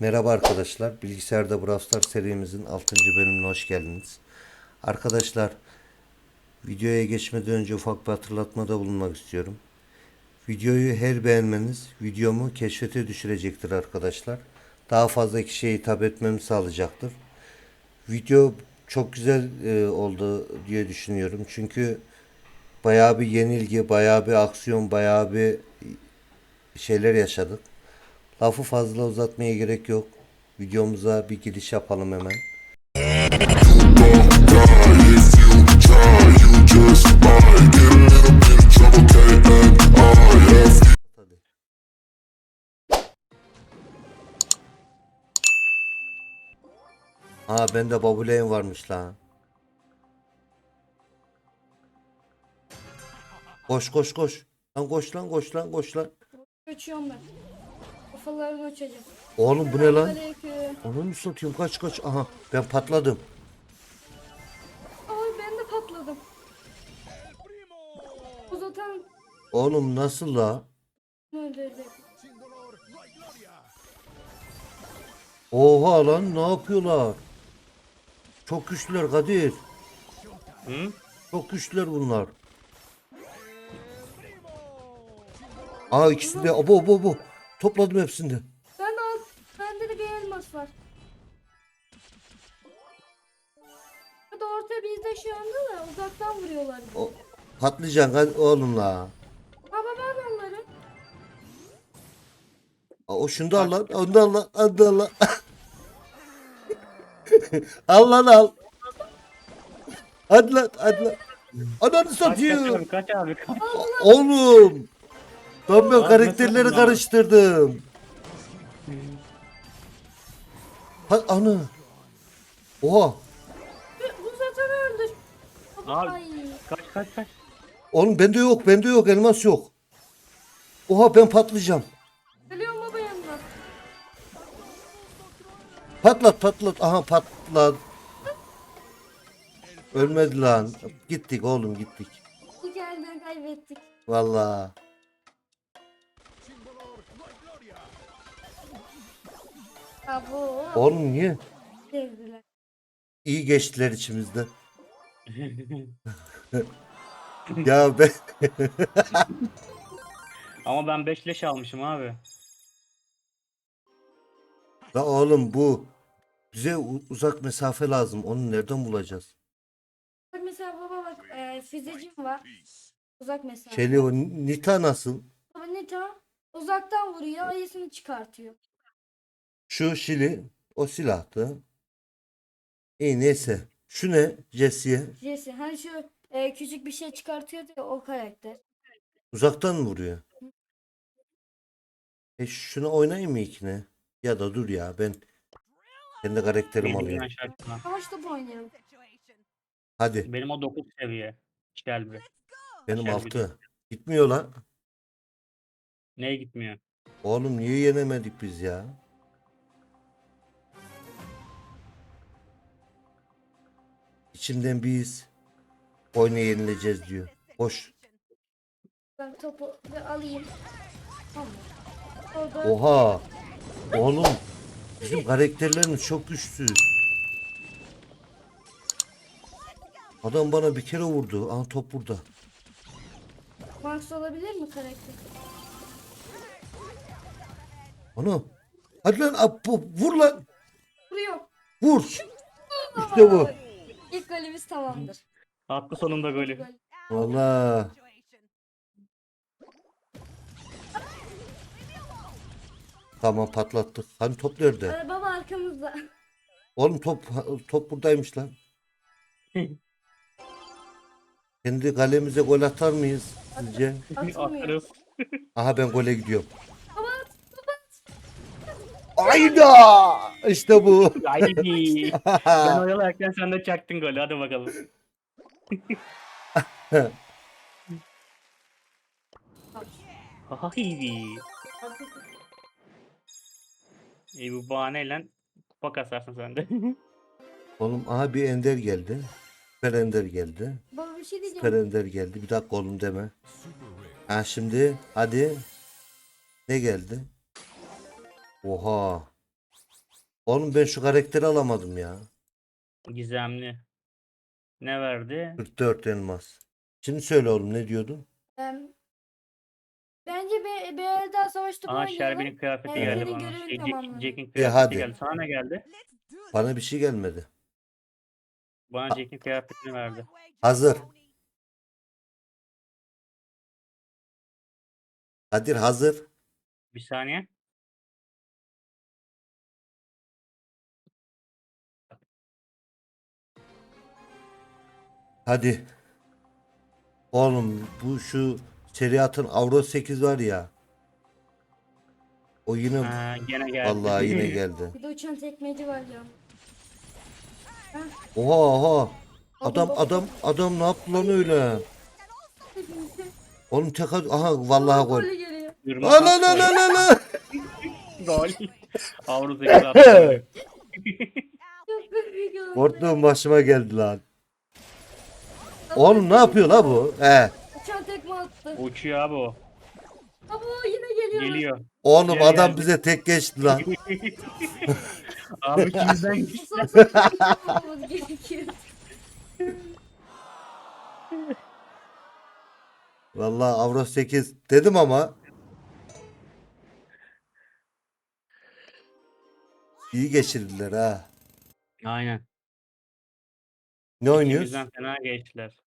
Merhaba arkadaşlar. Bilgisayarda Brawl serimizin 6. bölümüne hoş geldiniz. Arkadaşlar videoya geçmeden önce ufak bir hatırlatmada bulunmak istiyorum. Videoyu her beğenmeniz videomu keşfete düşürecektir arkadaşlar. Daha fazla kişiye hitap etmemi sağlayacaktır. Video çok güzel e, oldu diye düşünüyorum. Çünkü bayağı bir yenilgi, bayağı bir aksiyon, bayağı bir şeyler yaşadık. Lafı fazla uzatmaya gerek yok. Videomuza bir giriş yapalım hemen. Aa bende babuleyin varmış lan. Koş koş koş. Lan koş lan koş lan koş lan. Uçuyorum ben. Kafalarını uçacağım. Oğlum bu ne lan? Onu mu satıyorum? Kaç kaç. Aha ben patladım. Ay ben de patladım. Uzatan Oğlum nasıl la? Oha lan ne yapıyorlar? Çok güçlüler Kadir. Hı? Çok güçlüler bunlar. Aa ikisi de abo abo abo. Topladım hepsini de. Ben al. Bende de bir elmas var. Ya da orta bizde şu anda da uzaktan vuruyorlar. O, patlayacaksın Kadir- oğlum la. Baba ben onları. Aa, O şunu da al lan. Onu da al lan. Onu da al lan. al lan al. Hadi lan hadi lan. Ananı Kaç kaç satayım. abi kaç abi kaç. Oğlum. Ben ben karakterleri karıştırdım. Ha ana. Oha. Uzatan öldür. Baba, Abi. Ay. Kaç kaç kaç. Oğlum bende yok, bende yok, elmas yok. Oha ben patlayacağım. Geliyorum baba yanına. Patlat patlat. Aha patlat. Ölmedi lan. Gittik oğlum gittik. İlk elden kaybettik. Vallahi. Abo. Oğlum niye? Sevdiler. İyi geçtiler içimizde. ya ben Ama ben 5 leş almışım abi. La oğlum bu bize u- uzak mesafe lazım. Onu nereden bulacağız? Bak mesela baba bak e, füzecim var. Uzak mesafe. Şeyli o Nita nasıl? Baba Nita uzaktan vuruyor ayısını çıkartıyor. Şu Şili o silahtı. İyi neyse. Şu ne? Jesse'ye. Jesse hani şu e, küçük bir şey çıkartıyordu ya o karakter. Uzaktan mı vuruyor? E şunu oynayayım mı ikine? Ya da dur ya ben kendi karakterimi Benim alayım. şartına. Savaş topu oynayalım. Hadi Benim o 9 seviye. Shelby. benim Şöyle altı. Gitmiyor lan. Neye gitmiyor? Oğlum niye yenemedik biz ya? İçimden biz oyunu yenileceğiz diyor. Boş. Ben topu bir alayım. Tamam. Orada Oha. Oğlum bizim karakterlerimiz çok güçlü. Adam bana bir kere vurdu. Aha top burada. Max olabilir mi karakter? Ana. Hadi lan ab- bu- vur lan. Vuruyor. Vur. İşte bu. İlk golümüz tamamdır. Hakkı sonunda golü. Gol. Valla. Tamam patlattık. Hani top nerede? Ee, baba arkamızda. Oğlum top top buradaymış lan. Kendi kalemize gol atar mıyız sizce? Atılmıyor. Atarız. Aha ben gole gidiyorum. Ayda! İşte bu. Haydi. ben oyalarken sen de çaktın golü. Hadi bakalım. Haydi. İyi bu bahaneyle kupa kasarsın sen de. Oğlum aha bir ender geldi. Süper ender geldi. Baba bir şey diyeceğim. Süper ender geldi. Bir dakika oğlum deme. Ha şimdi hadi. Ne geldi? Oha. Oğlum ben şu karakteri alamadım ya. Gizemli. Ne verdi? 44 elmas. Şimdi söyle oğlum ne diyordun? Em, bence el daha savaş Aa. Şerbi'nin kıyafeti Evet, geldi senin bana. Şey, Jack- tamamlandı. Jack'in E, kıyafeti hadi. geldi. Sana ne geldi? Bana bir şey gelmedi. Bana Jack'in kıyafetini verdi. Hazır. Kadir hazır. Bir saniye. Hadi. Oğlum bu şu Seriat'ın Avro 8 var ya. O yine Ha, gene geldi. vallahi yine geldi. Bir de uçan tekmeci var ya. Oha oha. Adam adam adam ne yaptı lan öyle? Oğlum tek at- aha vallahi gol. Golü geliyor. Yürüme Lan lan lan lan lan. Gol. Avrupa oldu. Korktuğum başıma geldi lan. Oğlum ne yapıyor la bu? He. Uçan tekme attı. Uçuyor abi o. Ama o yine geliyor. Geliyor. Oğlum Geri adam geldi. bize tek geçti lan. abi ikimizden Bu geçti. son savaşı yapmamız gerekiyor. Vallahi Avro 8 dedim ama. İyi geçirdiler ha. Aynen. Ne oynuyoruz? İkimizden fena geçtiler.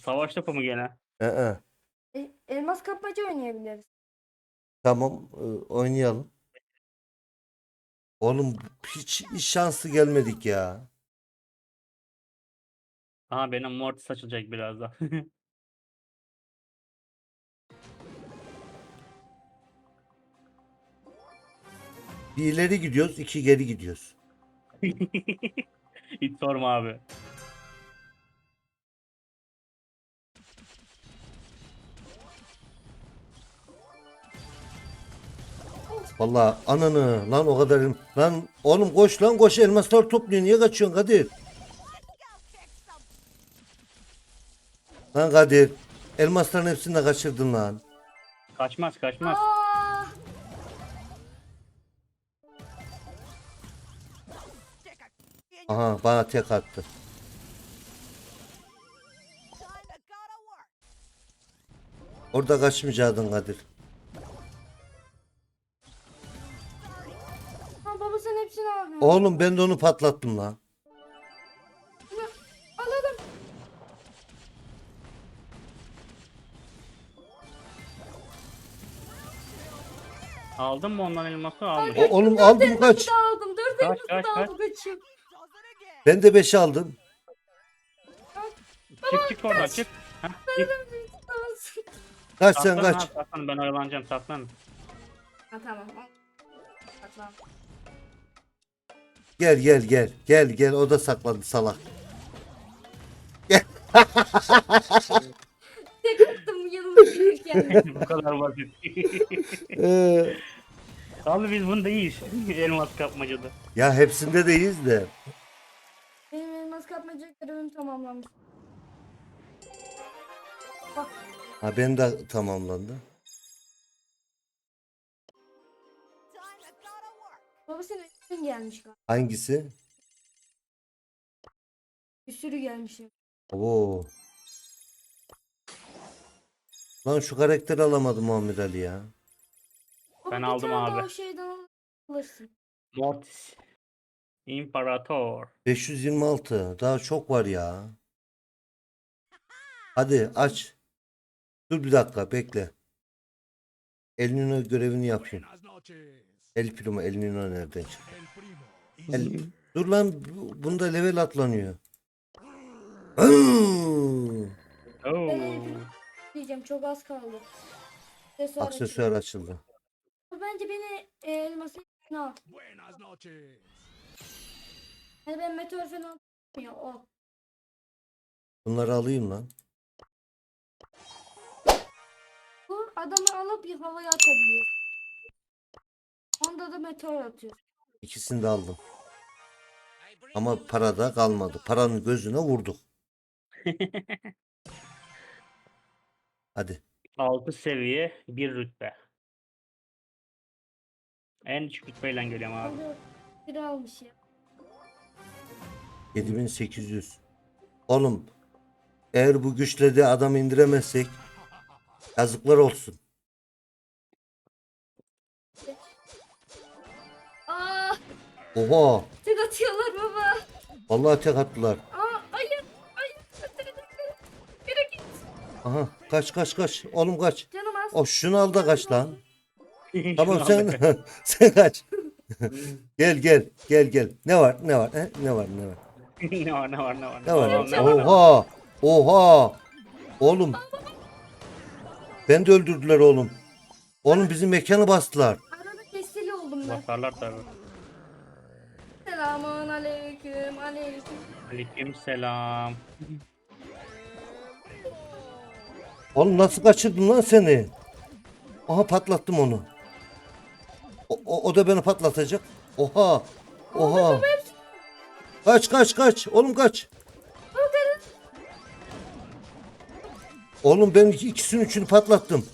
Savaş topu mu gene? Ee, E, elmas kapmaca oynayabiliriz. tamam e, oynayalım. Oğlum hiç, hiç şanslı gelmedik ya. Aha benim mortis açılacak birazdan. Bir ileri gidiyoruz, iki geri gidiyoruz. Hiç sorma abi. Vallahi ananı lan o kadar lan oğlum koş lan koş elmaslar topluyor niye kaçıyorsun Kadir? Lan Kadir elmasların hepsini de kaçırdın lan. Kaçmaz kaçmaz. Aha bana tek attı. Orada kaçmayacaktın Kadir. Sen hepsini al. Oğlum ben de onu patlattım lan. Alalım. Aldın mı ondan elması almış. O, oğlum aldım kaç. Aldım. Dört Kaç, elması kaç, da kaç? aldım. Kaçıyorum. Ben de 5 aldım. Çık çık oradan çık. Heh, git. Kaç sen Saklan kaç. abi, saklan ben oyalanacağım saklan. Ha tamam. Bak lan. Gel gel gel. Gel gel o da saklandı salak. Tek attım yanıma gelirken. Bu kadar basit. Ee, abi biz bunda iyiyiz. Elmas kapmacada. ya hepsinde deyiz de. Benim elmas kapmaca görevim tamamlanmış. Bak Ha ben de tamamlandı. baba senin gelmiş galiba. Hangisi? Bir sürü gelmiş. ya. Oo. Lan şu karakteri alamadım Muhammed Ali ya. Ben bir aldım tane daha abi. şeyden alırsın. Mortis. İmparator. 526. Daha çok var ya. Hadi aç. Dur bir dakika bekle. El Nino görevini yapayım. El Primo, El Nino nereden çıktı? El... Dur lan bu- bunda level atlanıyor. Hıı! Oo. Diyeceğim çok az kaldı. Aksesuar. Aksesuar açıldı. Bence beni e, elması al. Hani ben meteor falan ya o. Bunları alayım lan. Bu adamı alıp bir havaya atabiliyor. Onda da meteor atıyor. İkisini de aldım. Ama parada kalmadı. Paranın gözüne vurduk. Hadi. 6 seviye 1 rütbe. En düşük rütbeyle geliyorum abi. Biri almış ya. 7800. Oğlum eğer bu güçle de adam indiremezsek yazıklar olsun. Oha tek atıyorlar baba. vallahi tek attılar. Aa, hayır. Hayır. Biri git. Aha kaç kaç kaç oğlum kaç. Canım az. O şunu al da kaç lan. Tamam sen sen kaç. gel gel gel gel. Ne var ne var he? ne var ne var. ne var ne var ne var. Ne var? Ne? Oha oha. Oğlum. Ben de öldürdüler oğlum. Oğlum bizim mekanı bastılar. Arada kesili oldum ben. Basarlar tabi. Selamun aleyküm. Aleyküm. Aleyküm selam. Oğlum nasıl kaçırdın lan seni? Aha patlattım onu. O, o, o da beni patlatacak. Oha. Oha. Kaç kaç kaç. Oğlum kaç. Oğlum ben iki- ikisini üçünü patlattım.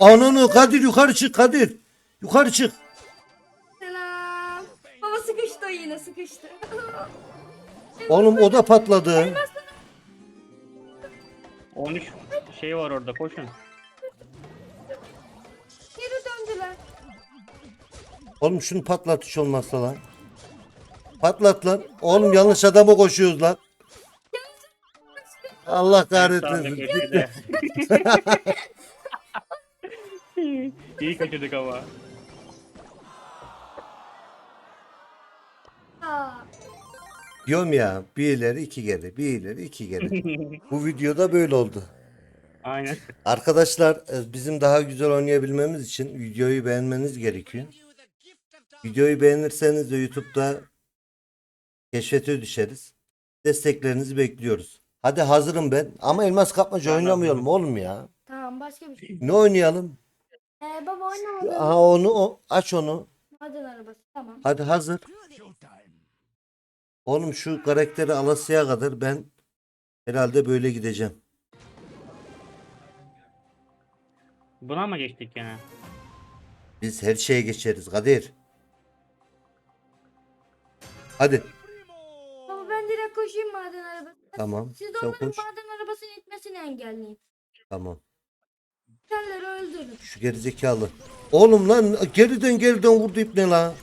Ananı Kadir yukarı çık Kadir. Yukarı çık. Sıkıştı o yine sıkıştı. Oğlum o da patladı. 13 şey var orada koşun. Geri döndüler. Oğlum şunu patlat hiç olmazsa lan. Patlat lan. Oğlum yanlış adama koşuyoruz lan. Allah kahretmesin. köşede. İyi kaçırdık ama. Diyorum ya bir ileri iki geri bir ileri iki geri. Bu videoda böyle oldu. Aynen. Arkadaşlar e, bizim daha güzel oynayabilmemiz için videoyu beğenmeniz gerekiyor. Videoyu beğenirseniz de YouTube'da keşfete düşeriz. Desteklerinizi bekliyoruz. Hadi hazırım ben ama elmas kapmaca Ben oynamayalım oğlum ya. tamam başka bir şey. Ne oynayalım? Ee, baba oynamadı. Aha onu o, aç onu. Maden arabası tamam. Hadi hazır. Oğlum şu karakteri alasıya kadar ben herhalde böyle gideceğim. Buna mı geçtik gene? Biz her şeye geçeriz Kadir. Hadi. Baba ben direkt koşayım maden arabası. Tamam. Siz de Sen onların koş. maden arabasını itmesini engelleyin. Tamam. Kendileri öldürün. Şu gerizekalı. Oğlum lan geriden geriden vurdu ip ne lan?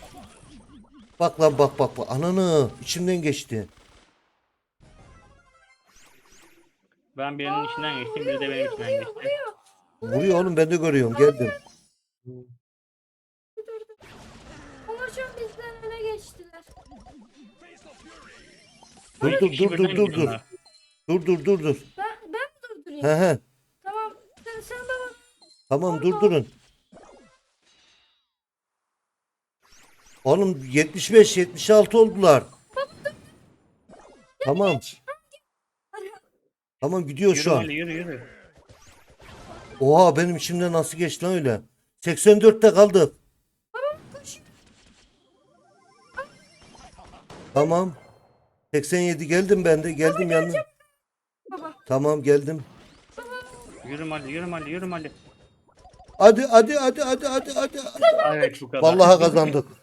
Bak lan bak bak bak. Ananı içimden geçti. Ben birinin içinden geçtim, biri de benim içinden geçti. Vuruyor oğlum ben de görüyorum geldim. Onlar şu an bizden öne geçtiler. Dur dur dur dur dur dur. Dur dur dur dur. Ben, ben mi durdurayım? He he. Tamam. Sen, sen baba. Tamam durdurun. Oğlum 75 76 oldular. Tamam. Tamam gidiyor Yürü şu an. Ali, yürü yürü. Oha benim içimde nasıl geçti lan öyle? 84'te kaldık. Tamam. 87 geldim ben de. Geldim yanına. Tamam geldim. Yürü Mali, yürü Mali, yürü Mali. Hadi hadi hadi hadi hadi hadi. Evet bu kadar. Vallahi kazandık.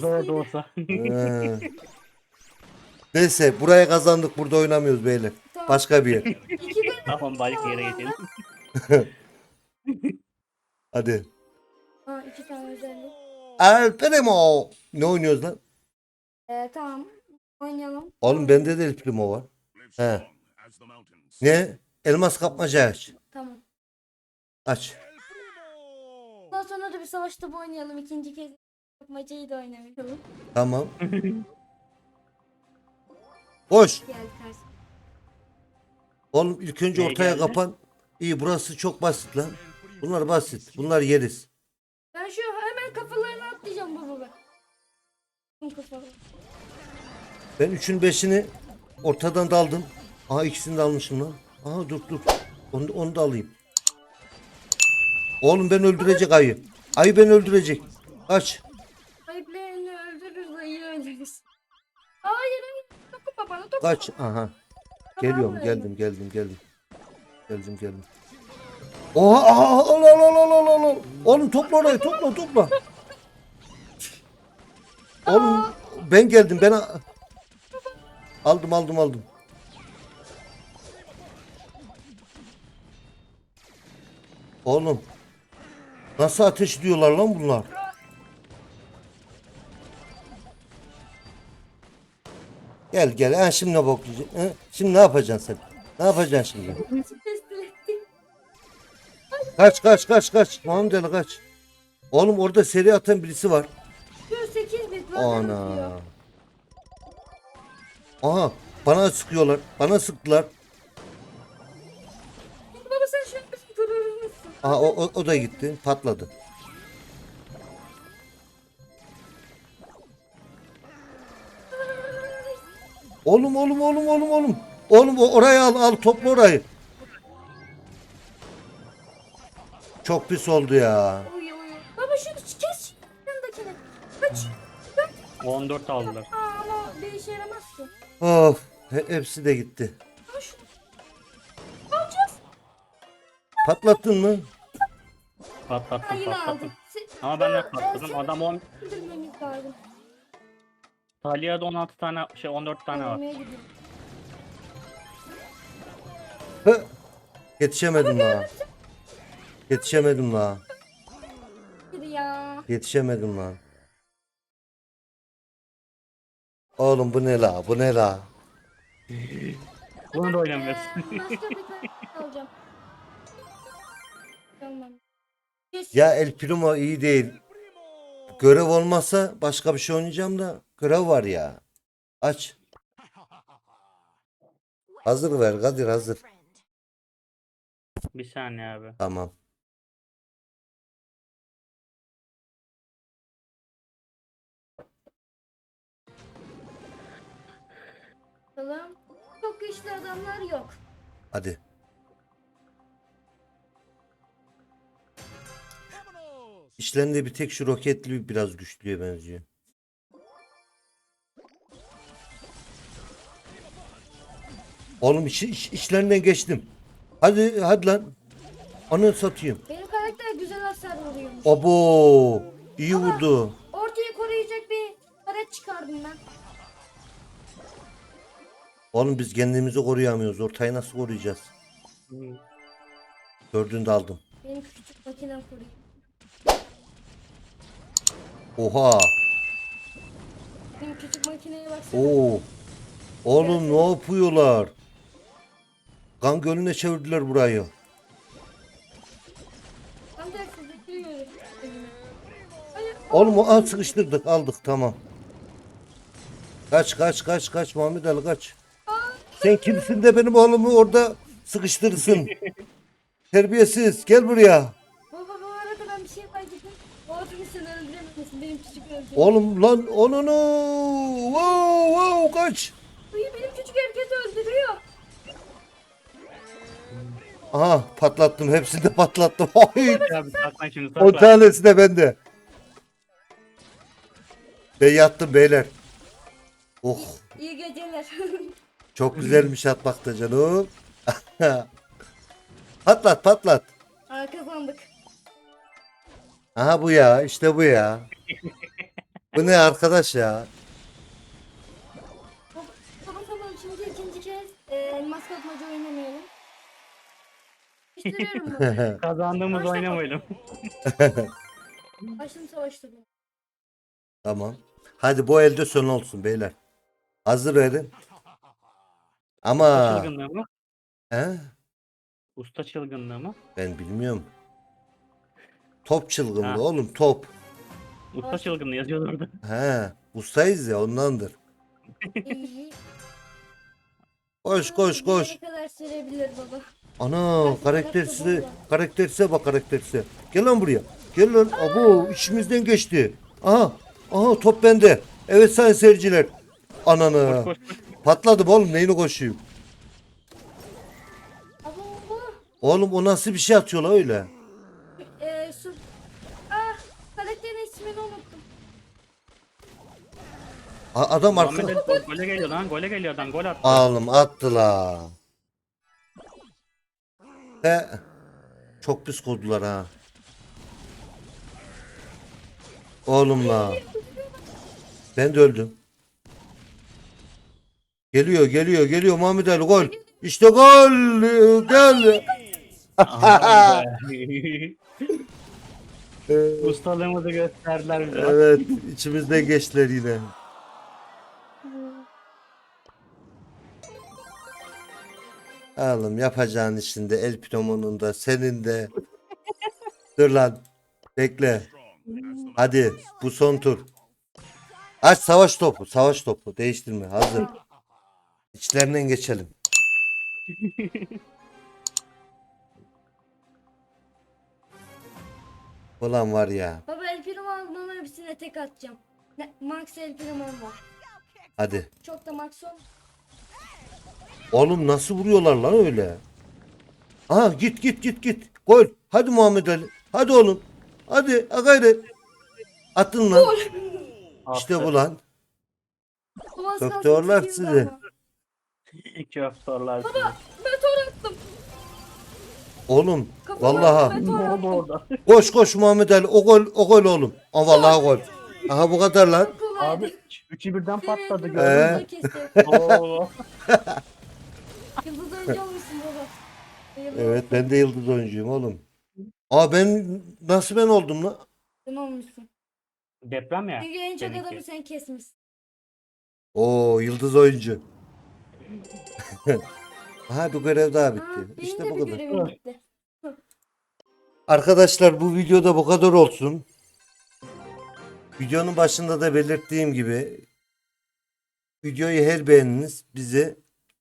Zor da olsa. He. Neyse buraya kazandık. Burada oynamıyoruz beyler. Tamam. Başka bir yer. İki gün. tamam başka yere geçelim. Hadi. Ha iki tane özellik. El Primo. Ne oynuyoruz lan? Ee, tamam. Oynayalım. Oğlum bende de El Primo var. He. Ne? Elmas kapmaca aç. Tamam. Aç. Daha sonra da bir savaşta bu oynayalım. İkinci kez yapmacayı da oynamayalım. Tamam. Geldi karşı. Oğlum ilk önce Neye ortaya geldi? kapan. İyi burası çok basit lan. Bunlar basit. Bunlar yeriz. Ben şu hemen kafalarına atlayacağım baba kafaları. Ben üçün beşini ortadan daldım. Aha ikisini de almışım lan. Aha dur dur. Onu, onu da alayım. Oğlum ben öldürecek ayı. Ayı ben öldürecek. Kaç. Öldürürüz. Hayır hayır. Dokunma bana dokunma. Kaç. Aha. Geliyorum geldim geldim geldim. Geldim geldim. Oha aha, al al al al al al. Oğlum topla orayı topla topla. Oğlum ben geldim ben aldım aldım aldım. Oğlum nasıl ateş diyorlar lan bunlar? Gel gel ha şimdi ne boklayacaksın? ha? Şimdi ne yapacaksın sen? Ne yapacaksın şimdi? Kaç kaç kaç kaç. Muhammed Ali kaç. Oğlum orada seri atan birisi var. Şu 8 bit var. Ana. Aha bana sıkıyorlar. Bana sıktılar. Baba sen şu an? Aha o, o, o da gitti. Patladı. Oğlum oğlum oğlum oğlum oğlum. Oğlum orayı al al topla orayı. Çok pis oldu ya. Uy uy. uy. Baba şunu kes. Yanındakini. Kaç. Kaç. 14 aldılar. Aa, ama bir işe yaramaz ki. Of he- hepsi de gitti. Ne yapacağız? Patlattın mı? Patlattım patlattım. Se- Ama ben de Aa, patladım. Adam 10. öldürmemiz lazım. Talya'da 16 tane şey 14 tane var. Öldürmeye gidiyorum. Hı. Yetişemedim la. Yetişemedim ya. Yetişemedim lan. Oğlum bu ne la? Bu ne la? Bunu da oynamıyorsun. Ee, Başka bir tane alacağım. Tamam. Kes. Ya El Primo iyi değil. Görev olmazsa başka bir şey oynayacağım da görev var ya. Aç. Hazır ver Kadir hazır. Bir saniye abi. Tamam. Bakalım. Çok güçlü adamlar yok. Hadi. İşlerinde bir tek şu roketli biraz güçlüye benziyor. Oğlum iş, iş- işlerinden geçtim. Hadi hadi lan. Onu satayım. Benim karakter güzel hasar vuruyormuş. Abo. iyi vurdu. Ortayı koruyacak bir taret çıkardım ben. Oğlum biz kendimizi koruyamıyoruz. Ortayı nasıl koruyacağız? Hmm. Gördüğünde aldım. Benim küçük makinem koruyor. Oha. Benim küçük makineye baksana. Oo. Oğlum ne yapıyorlar? Kan gölüne çevirdiler burayı. Oğlum o an sıkıştırdık aldık tamam. Kaç kaç kaç kaç Muhammed Ali kaç. Sen kimsin de benim oğlumu orada sıkıştırırsın. Terbiyesiz gel buraya. Baba bu arada ben bir şey fark ettim. O adamı sen öldürememesin. Benim küçük öldü. Oğlum lan onunu. Wow wow kaç. Aha patlattım hepsini de patlattım. Ay, Abi saklan o tanesi de bende. Ben yattım beyler. Oh İyi geceler. çok güzelmiş atmakta canım. patlat patlat. Aa, kazandık. Aha bu ya işte bu ya. bu ne arkadaş ya? Bunu. Kazandığımız Başla. oynamayalım. Başım savaştı bu. tamam. Hadi bu elde son olsun beyler. Hazır verin. Ama Çılgınlığı mı? he? Usta çılgınlığı mı? ben bilmiyorum. Top çılgınlığı Ha. oğlum top. Usta çılgınlığı yazıyordu orada. He, ustayız ya ondandır. İyi. Koş koş koş. Ne kadar sürebilir baba? Ana karaktersize karaktersize bak karaktersize. Gel lan buraya. Gel lan. Abo içimizden geçti. Aha. Aha top bende. Evet sayın seyirciler. Ananı. Patladım oğlum neyini koşuyum. Oğlum o nasıl bir şey atıyor la öyle? e, su... Ah karakterin ismini unuttum. A- adam Muhammed arka... Ali gole geliyor lan. Gole geliyor adam. Gol attı. Oğlum attı la. He. Çok pis kodular ha. Oğlum la. Ben de öldüm. Geliyor geliyor geliyor Muhammed Ali gol. İşte gol. Gel. Ustalığımızı gösterdiler bize. evet içimizde geçtiler yine. Oğlum yapacağın işinde El Primo'nun da senin de. Dur lan. Bekle. Hadi bu son tur. Aç savaş topu. Savaş topu. Değiştirme. Hazır. İçlerinden geçelim. Ulan var ya. Baba El Primo almam hepsine tek atacağım. Ne, Max El Primo'm var. Hadi. Çok da Max ol. Oğlum nasıl vuruyorlar lan öyle? Aha git git git git. Gol. Hadi Muhammed Ali. Hadi oğlum. Hadi ha gayret. Attın lan. İşte bu lan. Doktorlar sizi. İki öftorlar sizi. Meteor attım. Oğlum Kafama meteor attım. orada? Koş koş Muhammed Ali. O gol o gol oğlum. Aa vallahi gol. Aha bu kadar lan. Abi üçü birden patladı Ee? gördün mü? Kesti. Oo. Yıldız oyuncu olmuşsun baba. Evet ben de yıldız oyuncuyum oğlum. Aa ben nasıl ben oldum lan? Sen olmuşsun. Deprem ya. Çünkü en çok adamı sen kesmişsin. Oo yıldız oyuncu. Aha bir görev daha Ha, bitti. benim İşte de bu bir kadar. görevim bitti. Arkadaşlar bu videoda bu kadar olsun. Videonun başında da belirttiğim gibi videoyu her beğeniniz bizi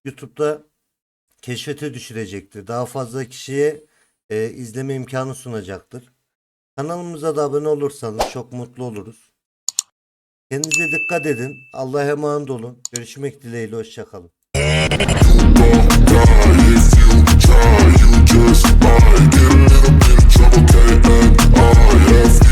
YouTube'da keşfete düşürecektir. Daha fazla kişiye e, izleme imkanı sunacaktır. Kanalımıza da abone olursanız çok mutlu oluruz. Kendinize dikkat edin. Allah'a emanet olun. Görüşmek dileğiyle. Hoşçakalın. just might get a bit of trouble, can't act all